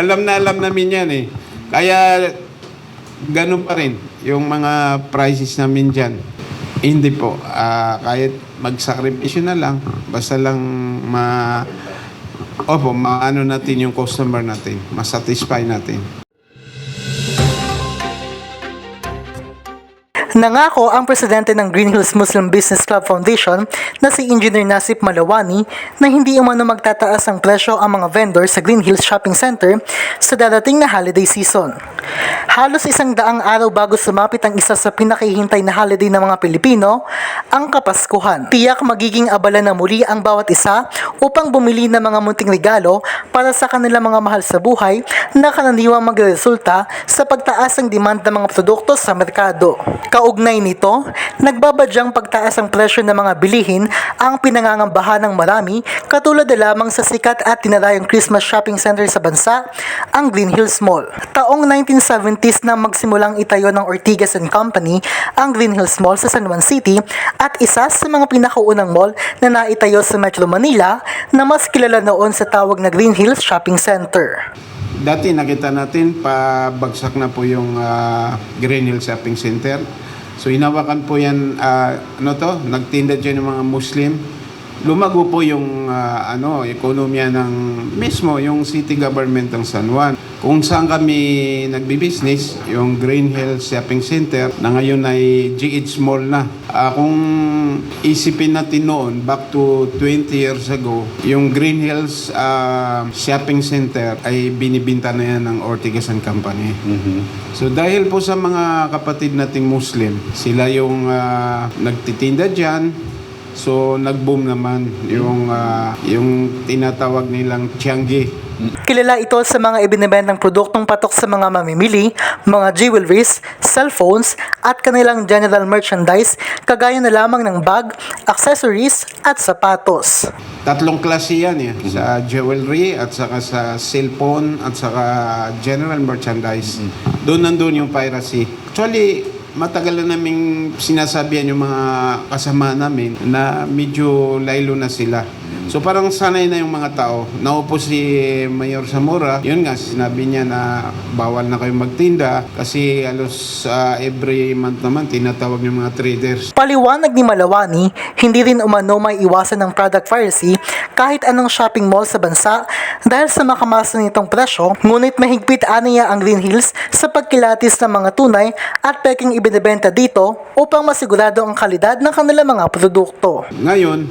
alam na alam namin yan eh. Kaya ganun pa rin yung mga prices namin dyan. Hindi po. Ah, kahit magsakripisyo na lang, basta lang ma... Opo, maano natin yung customer natin. Masatisfy natin. Nangako ang presidente ng Green Hills Muslim Business Club Foundation na si Engineer Nasip Malawani na hindi umano magtataas ang presyo ang mga vendor sa Green Hills Shopping Center sa dadating na holiday season. Halos isang daang araw bago sumapit ang isa sa pinakihintay na holiday ng mga Pilipino, ang Kapaskuhan. Tiyak magiging abala na muli ang bawat isa upang bumili ng mga munting regalo para sa kanilang mga mahal sa buhay na karaniwang magresulta sa pagtaas ng demand ng mga produkto sa merkado. Kaugnay nito, nagbabadyang pagtaas ang presyo ng mga bilihin ang pinangangambahan ng marami katulad na lamang sa sikat at tinarayong Christmas shopping center sa bansa, ang Green Hills Mall. Taong 1970s nang magsimulang itayo ng Ortigas and Company ang Green Hills Mall sa San Juan City at isa sa mga pinakaunang mall na naitayo sa Metro Manila na mas kilala noon sa tawag na Green Hills Shopping Center. Dati nakita natin pabagsak na po yung ah, Green Hill Shopping Center. So hinawakan po yan, ah, ano to, nagtinda dyan ng mga Muslim. Lumago po yung ah, ano, ekonomiya ng mismo yung city government ng San Juan. Kung saan kami nagbi-business, yung Green Hill Shopping Center na ngayon ay GH Mall na. Ah, kung isipin natin noon, back to 20 years ago, yung Green Hills ah, Shopping Center ay binibinta na yan ng Ortigas and Company. So dahil po sa mga kapatid nating Muslim, sila yung ah, nagtitinda dyan, So nag-boom naman yung ah, yung tinatawag nilang Tianggi. Kilala ito sa mga ibinebentang produktong patok sa mga mamimili, mga jewelries, cellphones, at kanilang general merchandise kagaya na lamang ng bag, accessories, at sapatos. Tatlong klase yan eh. Sa jewelry at saka sa cellphone at saka general merchandise. Doon nandun yung piracy. Actually, matagal na naming sinasabihan yung mga kasama namin na medyo laylo na sila. So parang sanay na yung mga tao. Naupo si Mayor Zamora, yun nga, sinabi niya na bawal na kayong magtinda kasi alos ah, every month naman tinatawag yung mga traders. Paliwanag ni Malawani, hindi rin umano may iwasan ng product piracy kahit anong shopping mall sa bansa dahil sa makamasa nitong presyo, ngunit mahigpit aniya ang Green Hills sa pagkilatis ng mga tunay at peking ibinebenta dito upang masigurado ang kalidad ng kanilang mga produkto. Ngayon,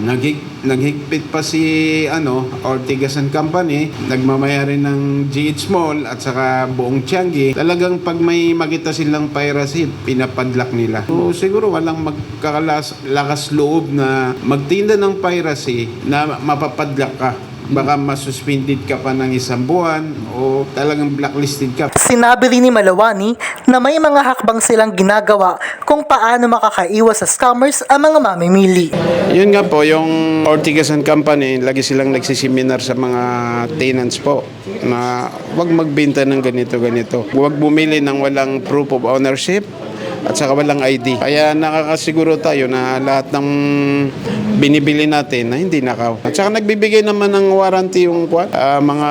naghig, naghigpit pa si ano, Ortigas and Company, nagmamayari ng GH Mall at saka buong Tianggi. Talagang pag may makita silang piracy, pinapadlock nila. So siguro walang magkakalas lakas loob na magtinda ng piracy na mapapadlock ka. Baka masuspended ka pa ng isang buwan o talagang blacklisted ka. Sinabi rin ni Malawani na may mga hakbang silang ginagawa kung paano makakaiwas sa scammers ang mga mamimili. Yun nga po, yung Ortigas and Company, lagi silang nagsiseminar sa mga tenants po na huwag magbenta ng ganito, ganito. Huwag bumili ng walang proof of ownership at saka walang ID. Kaya nakakasiguro tayo na lahat ng binibili natin na hindi nakaw. At saka nagbibigay naman ng warranty yung kwan, ah, mga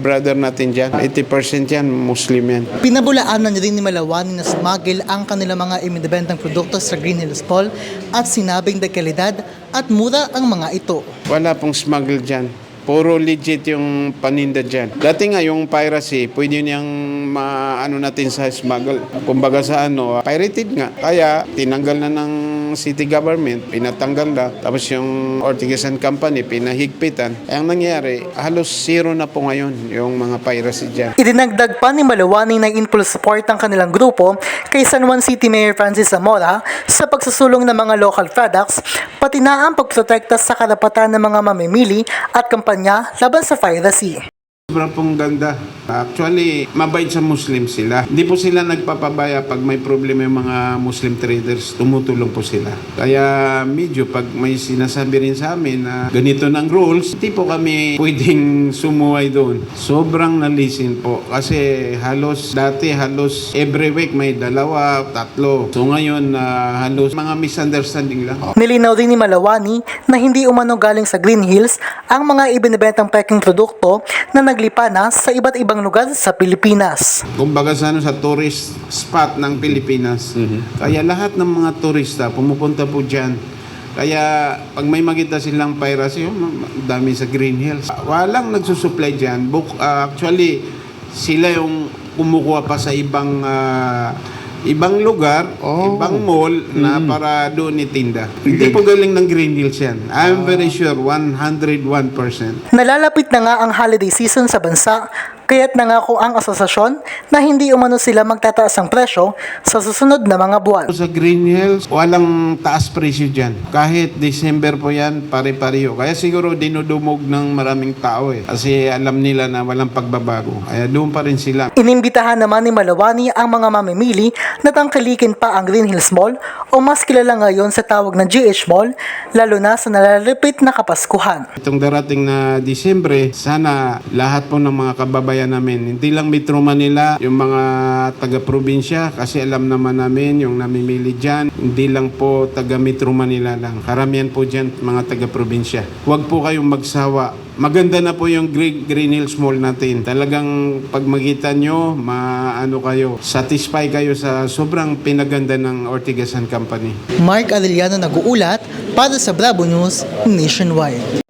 brother natin dyan. 80% yan, Muslim yan. Pinabulaanan rin ni Malawani na smuggle ang kanilang mga ibinibentang produkto sa Green Hills Mall at sinabing de kalidad at mura ang mga ito. Wala pong smuggle dyan. Puro legit yung paninda dyan. Dati nga yung piracy, pwede niyang maano natin sa smuggle. Kumbaga sa ano, pirated nga. Kaya tinanggal na ng city government, pinatanggal na. Tapos yung Ortigas and Company, pinahigpitan. Kaya ang nangyari, halos zero na po ngayon yung mga piracy dyan. Idinagdag pa ni Malawani na in-full support ang kanilang grupo kay San Juan City Mayor Francis Zamora sa pagsusulong ng mga local products, pati na ang pagprotekta sa karapatan ng mga mamimili at kampanya laban sa piracy. Sobrang pong ganda. Actually, mabait sa Muslim sila. Hindi po sila nagpapabaya pag may problema yung mga Muslim traders. Tumutulong po sila. Kaya medyo pag may sinasabi rin sa amin na ganito ng rules, hindi po kami pwedeng sumuway doon. Sobrang nalisin po. Kasi halos, dati halos every week may dalawa, tatlo. So ngayon, na halos mga misunderstanding lang. Nilinaw din ni Malawani na hindi umano galing sa Green Hills ang mga ibinibentang peking produkto na nag naglipa na sa iba't ibang lugar sa Pilipinas. kumbaga sa, ano, sa tourist spot ng Pilipinas. Kaya lahat ng mga turista pumupunta po dyan. Kaya pag may makita silang piracy, oh, dami sa Green Hills. Walang nagsusupply dyan. Book, ah, actually, sila yung kumukuha pa sa ibang ah, ibang lugar, ibang mall na para doon itinda. Hindi po galing ng Green Hills yan. I'm very sure, 101%. Nalalapit na nga ang holiday season sa bansa, kaya't nangako ang asosasyon na hindi umano sila magtataas ng presyo sa susunod na mga buwan. Sa Green Hills, walang taas presyo dyan. Kahit December po yan, pare-pareho. Kaya siguro dinudumog ng maraming tao eh. Kasi alam nila na walang pagbabago. Kaya doon pa rin sila. Inimbitahan naman ni Malawani ang mga mamimili na tangkilikin pa ang Green Hills Mall o mas kilala ngayon sa tawag na GH Mall, lalo na sa nalalapit na Kapaskuhan. Itong darating na Disyembre, sana lahat po ng mga kababayan namin, hindi lang Metro Manila, yung mga taga-probinsya, kasi alam naman namin yung namimili dyan, hindi lang po taga Metro Manila lang. Karamihan po dyan mga taga-probinsya. Huwag po kayong magsawa. Maganda na po yung Green, Green Hills Mall natin. Talagang pag makita nyo, maano kayo, satisfy kayo sa sobrang pinaganda ng Ortigas and Company. Mark Arellano nag-uulat para sa Bravo News Nationwide.